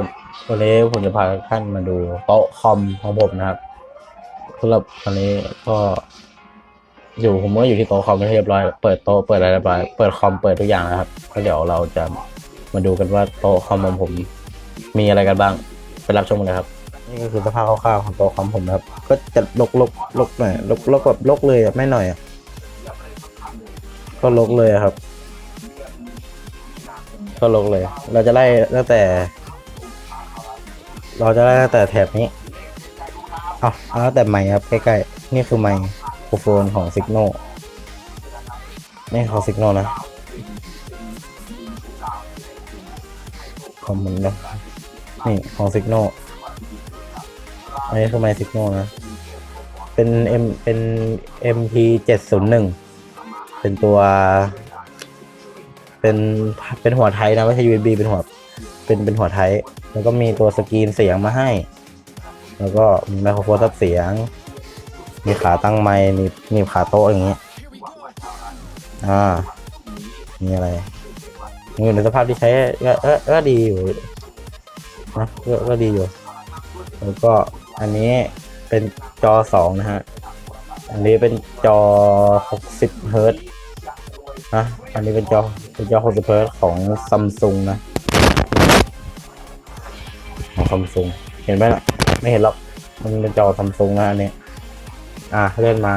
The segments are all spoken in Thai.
ผมวันนี้ผมจะพาทุกท่านมาดูโต๊ะคอมของผมนะครับสำหรับวันนี้ก็อยู่ผมก็อยู่ที่โต๊ะคอมเรียบร้อยเปิดโต๊ะเปิดอะไรเรียบร้อยเปิดคอมเปิดทุกอย่างนะครับก็เดี๋ยวเราจะมาดูกันว่าโต๊ะคอมของผมมีอะไรกันบ้างไปรับชมกันเลยครับ นี่ก็คือสภาพคร่าวๆของโต๊ะคอมผมนะครับ ก็จะลกลกลกหน่อยลกลกแบบลกเลยไม่หน่อยอะก็ลกเลยครับ ก็ลกเลย เราจะไล่ตั้งแต่ เราจะได้แต่แถบนี้เอาเอาตั้งแต่ไมค์ครับใกล้ๆ นี่คือไมค์โคโฟนของ s ิกโนนี่ของ s ิกโนนะคอมมันนะนี่ของ s ิกโนอันนี้คือไมค์ s ิกโนนะ เป็น M เป็น MP 701เป็นตัว เป็น เป็นหัวไทยนะ ไม่ใช่ USB เป็นหัว เป็น เป็นหัวไทย แล้วก็มีตัวสกรีนเสียงมาให้ แล้วก็มีไมโครโฟนทับเสียง มีขาตั้งไมค์มีมีขาโต๊ะอย่างนี้ยอ่า มีอะไรยังอยู่ในสภาพที่ใช้ก็ก็ดีอยู่นะก็ก็ดีอยู่ แล้วก็อันนี้เป็นจอสองนะฮะ อันนี้เป็นจอ 60 เฮิร์ตนะ อันนี้เป็นจอ เป็นจอ 60 เฮิร์ตซ์ของซัมซุงนะ ซัมซุงเห็นไหมล่ะ ไม่เห็นหรอก มันเป็นจอซัมซุงนะอันนี้อะเลื่อนมา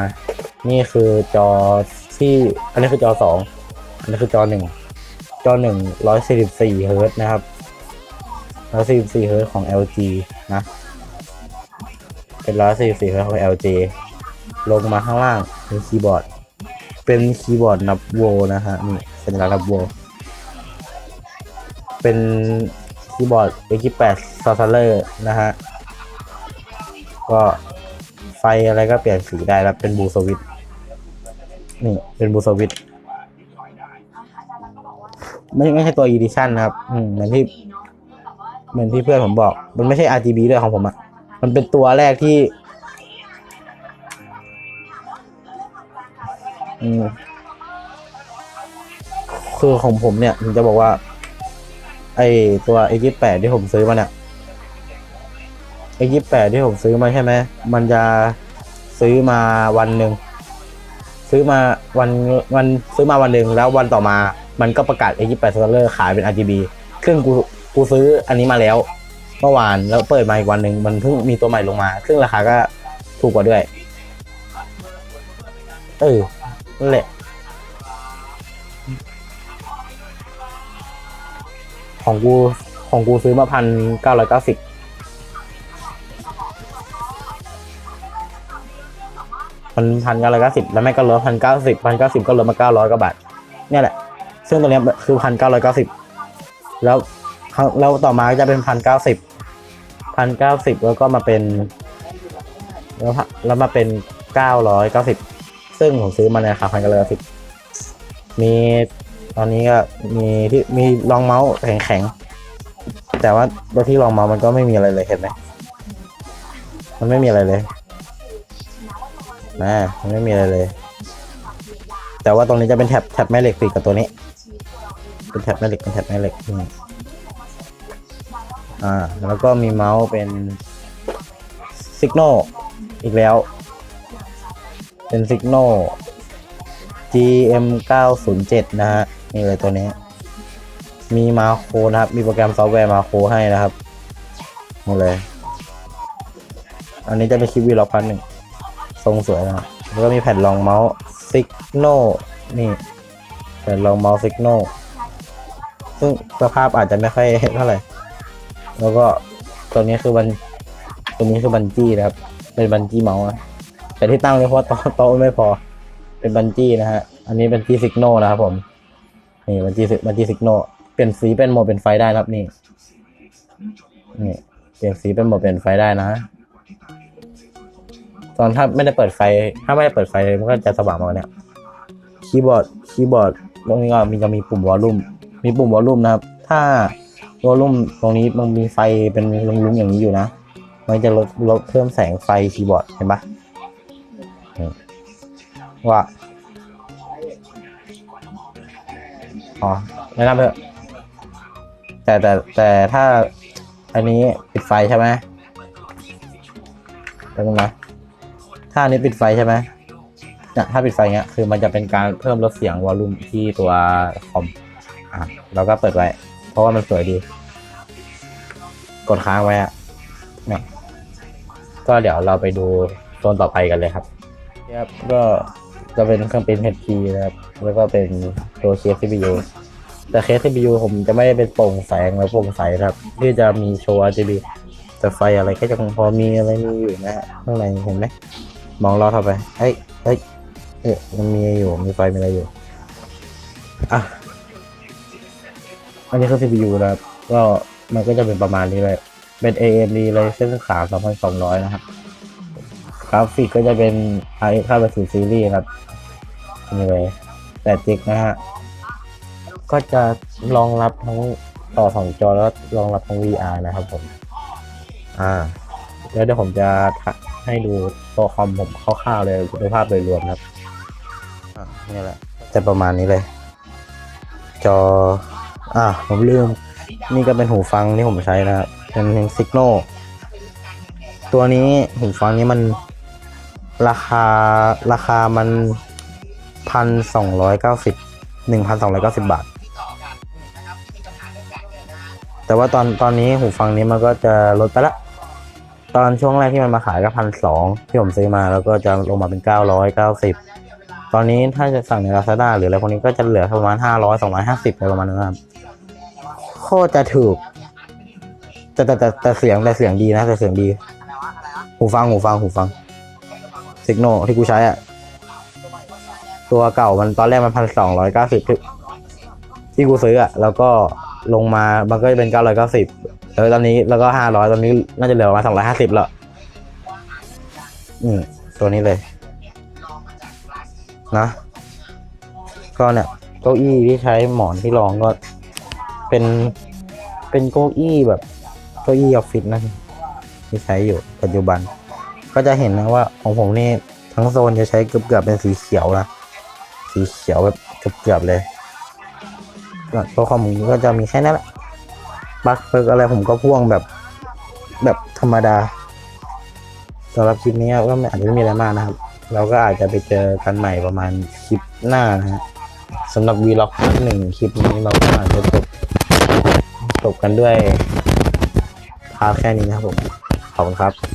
นี่คือจอที่ อันนี้คือจอสอง อันนี้คือจอหนึ่ง จอหนึ่งร้อยสี่สิบสี่เฮิร์ตนะครับร้อยสี่สิบสี่เฮิร์ตของ LG นะ เป็นร้อยสี่สิบสี่เฮิร์ตของ LG ลงมาข้างล่างเป็นคีย์บอร์ด เป็นคีย์บอร์ดนับโวนะฮะนี่สัญลักษณ์นับโว เป็น คีย์บอร์ด X8 ซอสเลอร์นะฮะ ก็ไฟอะไรก็เปลี่ยนสีได้แล้วเป็นบูสวิตนี่เป็นบูสวิตไม่ไม่ใช่ตัว Edition นะครับอืมเหมือนที่เหมือนที่เพื่อนผมบอก มันไม่ใช่ RGB ด้วยของผมอะมันเป็นตัวแรกที่อืมคือของผมเนี่ยผมจะบอกว่า ไอตัว X8 ที่ผมซื้อมาเนี่ย X8 ที่ผมซื้อมาใช่ไหม มันจะซื้อมาวันหนึ่ง ซื้อมาวันวันซื้อมาวันหนึ่งแล้ววันต่อมา มันก็ประกาศ X8 s o l a r ขายเป็น RGB ซึ่งกูกูซื้ออันนี้มาแล้ว เมื่อวานแล้วเปิดมาอีกวันหนึ่งมันเพิ่งมีตัวใหม่ลงมา ซึ่งราคาก็ถูกกว่าด้วย เออนั่นแหละ ของกูของกูซื้อมาพันเก้าร้อยเก้าสิบมันพันเก้าร้อยเก้าสิบแล้วแม่ก็ลดพันเก้าสิบพันเก้าสิบก็ลดมาเก้าร้อยกว่าบาทเนี่ยแหละ ซึ่งตัวเนี้ยคือพันเก้าร้อยเก้าสิบแล้วแล้วต่อมาจะเป็นพันเก้าสิบพันเก้าสิบแล้วก็มาเป็น แล้วแล้วมาเป็นเก้าร้อยเก้าสิบซึ่งผมซื้อมาในราคาพันเก้าร้อยเก้าสิบมี ตอนนี้ก็มีที่มีรองเมาส์แข็งๆ แต่ว่าตัวที่รองเมาส์มันก็ไม่มีอะไรเลยเห็นไหมมันไม่มีอะไรเลยนะมันไม่มีอะไรเลย แต่ว่าตรงนี้จะเป็นแท็บแท็บแม่เหล็กติดกับตัวนี้ เป็นแท็บแม่เหล็กเป็นแท็บแม่เหล็กอ่า แล้วก็มีเมาส์เป็นสิกโนอีกแล้ว เป็นสิกโน GM 907นะฮะ นี่เลยตัวนี้ มีมาโคนะครับ มีโปรแกรมซอฟต์แวร์มาโคให้นะครับหมดเลย อันนี้จะเป็นคลิปวีล็อกพันหนึ่งทรงสวยนะแล้วก็มีแผ่นรองเมาส์ซิกโนนี่แผ่นรองเมาส์ซิกโนซึ่งสภาพอาจจะไม่ค่อยเท่าไหร่ แล้วก็ตัวนี้คือบันตัวนี้คือบันจี้นะครับ เป็นบันจี้เมาส์นะแต่ที่ตั้งเลยเพราะโต๊ะโต๊ะไม่พอ เป็นบันจี้นะฮะ อันนี้เป็นจี้ซิกโนนะครับผม นี่บันจี้บันจี้ซิกโนเปลี่ยนสีเป็นโหมดเป็นไฟได้ครับนี่นี่เปลี่ยนสีเป็นโหมดเป็นไฟได้นะตอนถ้าไม่ได้เปิดไฟ ถ้าไม่ได้เปิดไฟมันก็จะสว่างมาเนี่ยคีย์บอร์ดคีย์บอร์ดตรงนี้ก็มีจะมีปุ่มวอลลุ่มมีปุ่มวอลลุ่มนะครับ ถ้าวอลลุ่มตรงนี้มันมีไฟเป็นลุงๆอย่างนี้อยู่นะมันจะลดลดเพิ่มแสงไฟคีย์บอร์ดเห็นปะว่า อ๋อแนะนำเถอะแต่แต่แต่ถ้าอันนี้ปิดไฟใช่ไหมตรงนะถ้าอันนี้ปิดไฟใช่ไหมเนี่ยถ้าปิดไฟเงี้ยคือมันจะเป็นการเพิ่มลดเสียงวอลลุ่มที่ตัวคอมอะแล้วก็เปิดไว้ เพราะว่ามันสวยดี กดค้างไว้อะเนี่ยก็เดี๋ยวเราไปดูโซนต่อไปกันเลยครับครับก็ จะเป็นเครื่องเป็น HP นะครับ แล้วก็เป็นตัวเคส CPU แต่เคส CPU ผมจะไม่ได้เป็นโปร่งแสงและโปร่งใสครับ ที่จะมีโชว์ RGB แต่ไฟอะไรก็ยังพอมีอะไรมีอยู่นะฮะข้างในเห็นไหมมองลอดเข้าไปเฮ้ยเฮ้ยเอ๊ะมันมีอยู่มีไฟมีอะไรอยู่อะอันนี้คือ CPU นะครับก็มันก็จะเป็นประมาณนี้เลย เป็น AMD เลยเส้นขา3200 นะครับ ราฟิกก็จะเป็น RX 580 Series ครับนี่เลย8จิกนะฮะ ก็จะรองรับทั้งต่อสองจอแล้วรองรับทั้ง VR นะครับผม อ่า แล้วเดี๋ยวผมจะให้ดูตัวคอมผมคร่าวๆเลยคุณภาพโดยรวมครับอ่านี่แหละจะประมาณนี้เลย จอ อ่าผมลืม นี่ก็เป็นหูฟังที่ผมใช้นะครับ เป็นซิกโนตัวนี้หูฟังนี้มัน ราคาราคามันพันสองร้อยเก้าสิบหนึ่งพันสองร้อยเก้าสิบบาท แต่ว่าตอนตอนนี้หูฟังนี้มันก็จะลดไปละตอนช่วงแรกที่มันมาขายก็พันสองที่ผมซื้อมาแล้วก็จะลงมาเป็นเก้าร้อยเก้าสิบตอนนี้ถ้าจะสั่งใน Lazada หรืออะไรพวกนี้ก็จะเหลือประมาณห้าร้อยสองร้อยห้าสิบอะไรประมาณนั้นครับโคตรจะถูกแต่แต่แต่เสียงแต่เสียงดีนะแต่เสียงดี หูฟังหูฟังหูฟัง สิกโนที่กูใช้อะตัวเก่ามันตอนแรกมันพันสองร้อยเก้าสิบที่กูซื้ออะแล้วก็ลงมามันก็จะเป็นเก้าร้อยเก้าสิบแล้วตอนนี้แล้วก็ห้าร้อยตอนนี้น่าจะเหลือประมาณสองร้อยห้าสิบแล้วอืมตัวนี้เลยนะก็เนี่ยเก้าอี้ที่ใช้หมอนที่รองก็ เป็นเป็นเก้าอี้แบบเก้าอี้ออฟฟิศนะที่ใช้อยู่ปัจจุบัน ก็จะเห็นนะว่าของผมนี่ทั้งโซนจะใช้เกือบเกือบๆเป็นสีเขียวนะสีเขียวแบบเกือบเกือบๆเลยตัวคอมผมก็จะมีแค่นั้นแหละปลั๊กเปิกอะไรผมก็พ่วงแบบแบบธรรมดาสำหรับคลิปนี้ก็ไม่อาจจะไม่มีอะไรมากนะครับ เราก็อาจจะไปเจอกันใหม่ประมาณคลิปหน้านะฮะสำหรับวีล็อกหนึ่งคลิปนี้เราก็อาจจะจบจบกันด้วยพาร์ทแค่นี้นะครับผม ขอบคุณครับ